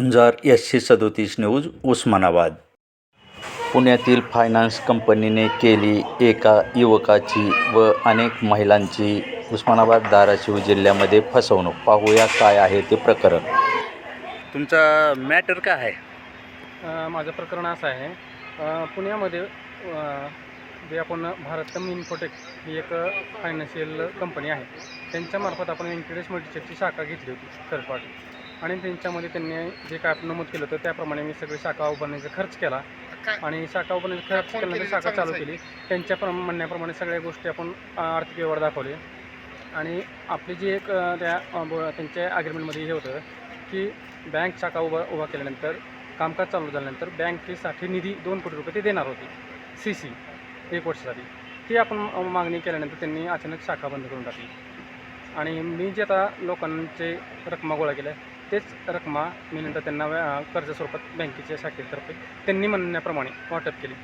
झुंजार एसशे सदोतीस न्यूज उस्मानाबाद. पुण्यातील फायनान्स कंपनीने केली एका युवकाची व अनेक महिलांची उस्मानाबाद धाराशिव जिल्ह्यामध्ये फसवणूक. पाहूया काय आहे ते प्रकरण. तुमचा मॅटर काय आहे? माझं प्रकरण असं आहे. पुण्यामध्ये जे आपण भारतम इन्फोटेक ही एक फायनान्शियल कंपनी आहे. त्यांच्यामार्फत आपण व्यंकटेश मल्टीचेकची शाखा घेतली होती थर्ड पार्टी आणि त्यांच्यामध्ये त्यांनी जे काय आपण नमूद केलं होतं त्याप्रमाणे मी सगळी शाखा उभारण्याचा खर्च केला. आणि शाखा उभारण्याचा खर्च केल्यानंतर शाखा चालू केली. त्यांच्या प्रम म्हणण्याप्रमाणे सगळ्या गोष्टी आपण आर्थिक व्यवहार दाखवले. आणि आपली जी एक त्या त्यांच्या ॲग्रीमेंटमध्ये हे होतं की बँक शाखा उभा उभा केल्यानंतर कामकाज चालू झाल्यानंतर बँकेसाठी निधी दोन कोटी रुपये ते देणार होते. सी सी एक वर्षासाठी. ती आपण मागणी केल्यानंतर त्यांनी अचानक शाखा बंद करून टाकली. आणि मी जे आता लोकांचे रकमा गोळा केल्या तेच रकमा मी नंतर त्यांना व्या- कर्ज स्वरूपात बँकेच्या शाखेतर्फे त्यांनी म्हणण्याप्रमाणे वाटप केली.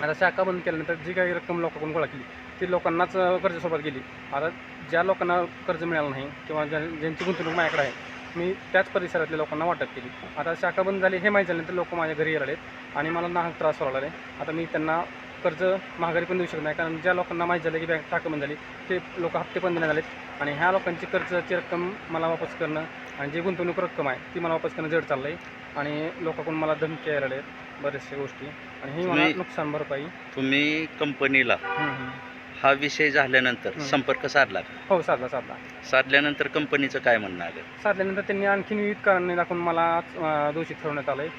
आता शाखा बंद केल्यानंतर जी काही रक्कम लोकांकडून गोळा केली ती लोकांनाच अ, कर्ज स्वरूपात गेली. आता ज्या लोकांना कर्ज मिळालं नाही किंवा ज्या ज्यांची गुंतवणूक माझ्याकडे आहे मी त्याच परिसरातल्या लोकांना वाटप केली. आता शाखा बंद झाली हे माहीत झाल्यानंतर लोक माझ्या घरी आलेत आणि मला नाहक त्रास व्हायला लागले आता मी त्यांना कर्ज महागारी पण देऊ शकत नाही. कारण ज्या लोकांना माहीत झालं की बँक बंद झाली ते लोक हप्ते पण देण्यात आलेत. आणि ह्या लोकांची कर्जाची रक्कम मला वापस करणं आणि जी गुंतवणूक रक्कम आहे ती मला वापस करणं जड चाललं आहे आणि लोकांकडून मला धमकी यायला लागलेत बऱ्याचशा गोष्टी. आणि ही मला तुम्ही- नुकसान भरपाई. तुम्ही कंपनीला हम्म, हम्म. हा विषय झाल्यानंतर हं. संपर्क साधला का? हो साधला साधला. साधल्यानंतर कंपनीचं काय म्हणणं आलं साधल्यानंतर त्यांनी आणखीन विविध कारणे दाखवून मला अं, दोषी ठरवण्यात आलं आहे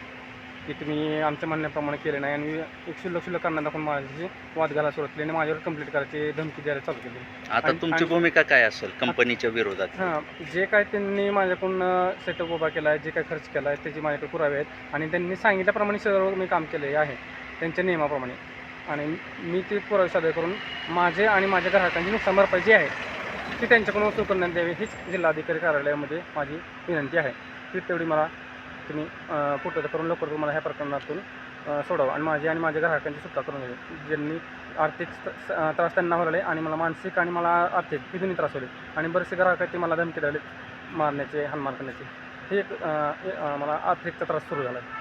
की तुम्ही आमच्या म्हणण्याप्रमाणे केले नाही आणि एक क्षुल्लक क्षुल्लक कारणे दाखवून माझ्याशी वाद घालायला सुरुवात केली आणि माझ्यावर कंप्लीट करायची धमकी द्यायला चालू केली. आता आणि- तुमची आणि- भूमिका काय असेल कंपनीच्या विरोधात? हां जे काय त्यांनी माझ्याकडून सेटअप उभा केला आहे जे काय खर्च केला आहे त्याचे माझ्याकडे पुरावे आहेत. आणि त्यांनी सांगितल्याप्रमाणे सर्व मी काम केले आहे त्यांच्या नियमाप्रमाणे. आणि मी ते पुरावे सादर करून माझे आणि माझ्या ग्राहकांची नुकसान भरपाई जी आहे ती त्यांच्याकडून वसूल करण्यात यावी हीच जिल्हाधिकारी कार्यालयामध्ये माझी विनंती आहे. ती तेवढी मला तुम्ही पूर्तता करून लवकर मला ह्या प्रकरणातून सोडावं. आणि माझी आणि माझ्या ग्राहकांची सुटका करून घ्यावी ज्यांनी आर्थिक स- त्रास त्यांना होईल आणि मला मानसिक आणि मला आर्थिक हे दोन्ही त्रास होईल. आणि बरेचसे ग्राहक आहेत ते मला धमकी द्यायले मारण्याचे हानमार करण्याचे. हे एक मला आर्थिकचा त्रास सुरू झाला. आहे